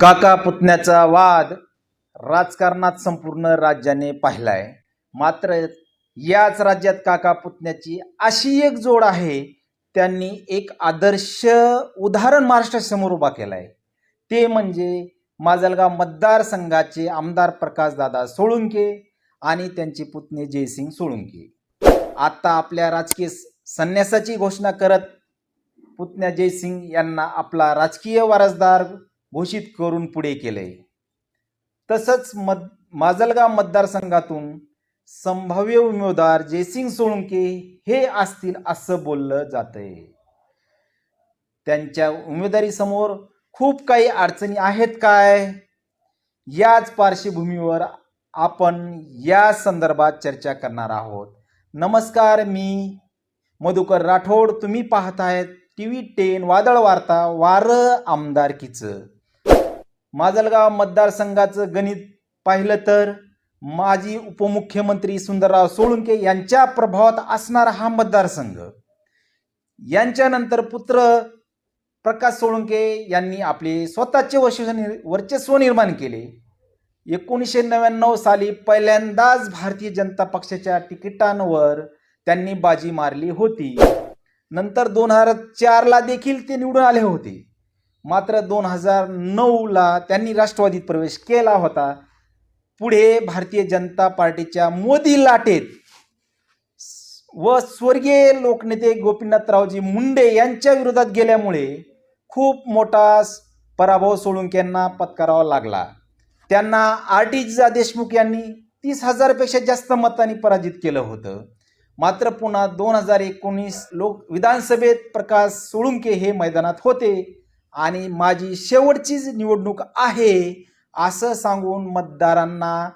काका पुतण्याचा वाद राजकारणात संपूर्ण राज्याने पाहिलाय. मात्र याच राज्यात काका पुतण्याची अशी एक जोड आहे त्यांनी एक आदर्श उदाहरण महाराष्ट्रासमोर उभा केलाय. ते म्हणजे माजलगाव मतदारसंघाचे आमदार प्रकाशदादा सोळुंके आणि त्यांचे पुतणे जयसिंग सोळुंके. आता आपल्या राजकीय संन्यासाची घोषणा करत पुतण्या जयसिंग यांना आपला राजकीय वारसदार घोषित करून पुढे केले तसंच मद माजलगाव मतदारसंघातून संभाव्य उमेदवार जयसिंग सोळंके हे असतील असं बोललं जातंय. त्यांच्या उमेदवारीसमोर खूप काही अडचणी आहेत काय? याच पार्श्वभूमीवर आपण या संदर्भात चर्चा करणार आहोत. नमस्कार मी मधुकर राठोड. तुम्ही पाहत आहेत टी व्ही टेन वादळ वार्ता वारं आमदारकीचं. माजलगाव मतदारसंघाचं गणित पाहिलं तर माजी उपमुख्यमंत्री सुंदरराव सोळुंके यांच्या प्रभावात असणारा हा मतदारसंघ. यांच्यानंतर पुत्र प्रकाश सोळुंके यांनी आपले स्वतःचे वर्चस्व वर्चस्व निर्माण केले. एकोणीसशे नव्याण्णव साली पहिल्यांदाच भारतीय जनता पक्षाच्या तिकिटांवर त्यांनी बाजी मारली होती. नंतर दोन हजार चारला देखील ते निवडून आले होते. मात्र दोन हजार नऊला त्यांनी राष्ट्रवादीत प्रवेश केला होता. पुढे भारतीय जनता पार्टीच्या मोदी लाटेत व स्वर्गीय लोकनेते गोपीनाथरावजी मुंडे यांच्या विरोधात गेल्यामुळे खूप मोठा पराभव सोळुंक्यांना पत्करावा लागला. त्यांना आर टी देशमुख यांनी तीस हजारपेक्षा जास्त मतांनी पराजित केलं होतं. मात्र पुन्हा दोन हजार एकोणीस लोक विधानसभेत प्रकाश सोळुंके हे मैदानात होते. आणि माझी शेवटचीच निवडणूक आहे असं सांगून मतदारांना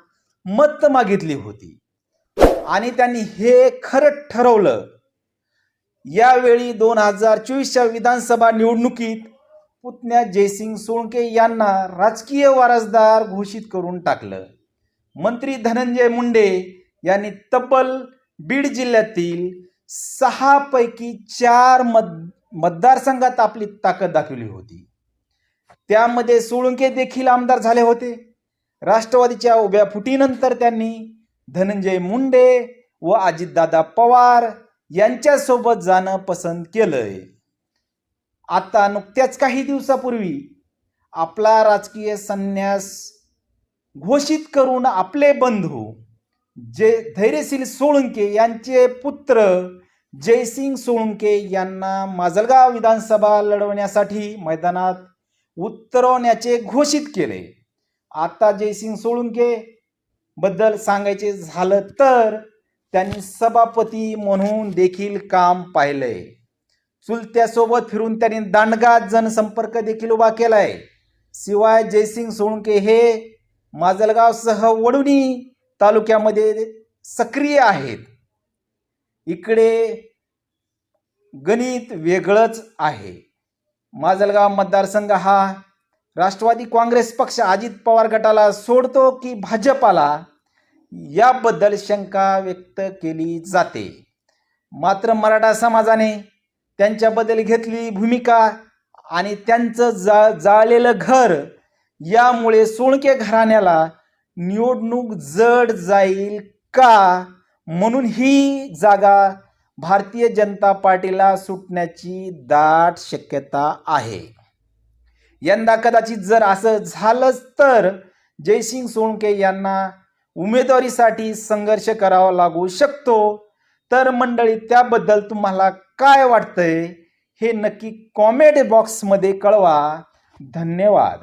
मत मागितली होती. आणि त्यांनी हे खरं ठरवलं. यावेळी दोन हजार चोवीसच्या विधानसभा निवडणुकीत पुतण्या जयसिंग सोळके यांना राजकीय वारसदार घोषित करून टाकलं. मंत्री धनंजय मुंडे यांनी तब्बल बीड जिल्ह्यातील सहा पैकी चार मत मतदारसंघात आपली ताकद दाखवली होती. त्यामध्ये सोळुंके देखील आमदार झाले होते. राष्ट्रवादीच्या उभ्या फुटीनंतर त्यांनी धनंजय मुंडे व अजितदादा पवार यांच्यासोबत जाणं पसंत केलंय. आता नुकत्याच काही दिवसापूर्वी आपला राजकीय संन्यास घोषित करून आपले बंधू जे धैर्यशील सोळुंके यांचे पुत्र जयसिंग सोळुंके यांना माजलगाव विधानसभा लढवण्यासाठी मैदानात उतरवण्याचे घोषित केले. आता जयसिंग सोळुंके बद्दल सांगायचे झालं तर त्यांनी सभापती म्हणून देखील काम पाहिलंय चुलत्यासोबत फिरून त्यांनी दांडगा जनसंपर्क देखील उभा केलाय. शिवाय जयसिंग सोळुंके हे माजलगावसह वडुणी तालुक्यामध्ये सक्रिय आहेत. इकडे गणित वेगळंच आहे. माजलगाव मतदारसंघ हा राष्ट्रवादी काँग्रेस पक्ष अजित पवार गटाला सोडतो की भाजपाला? याबद्दल शंका व्यक्त केली जाते. मात्र मराठा समाजाने त्यांच्याबद्दल घेतली भूमिका आणि त्यांचं जा जाळलेलं घर यामुळे सोळके घराण्याला निवडणूक जड जाईल का? म्हणून ही जागा भारतीय जनता पार्टीला सुटण्याची दाट शक्यता आहे. यंदा कदाचित जर असं झालंच तर जयसिंग सोळके यांना उमेदवारीसाठी संघर्ष करावा लागू शकतो. तर मंडळी त्याबद्दल तुम्हाला काय वाटतंय हे नक्की कॉमेंट बॉक्समध्ये कळवा. धन्यवाद.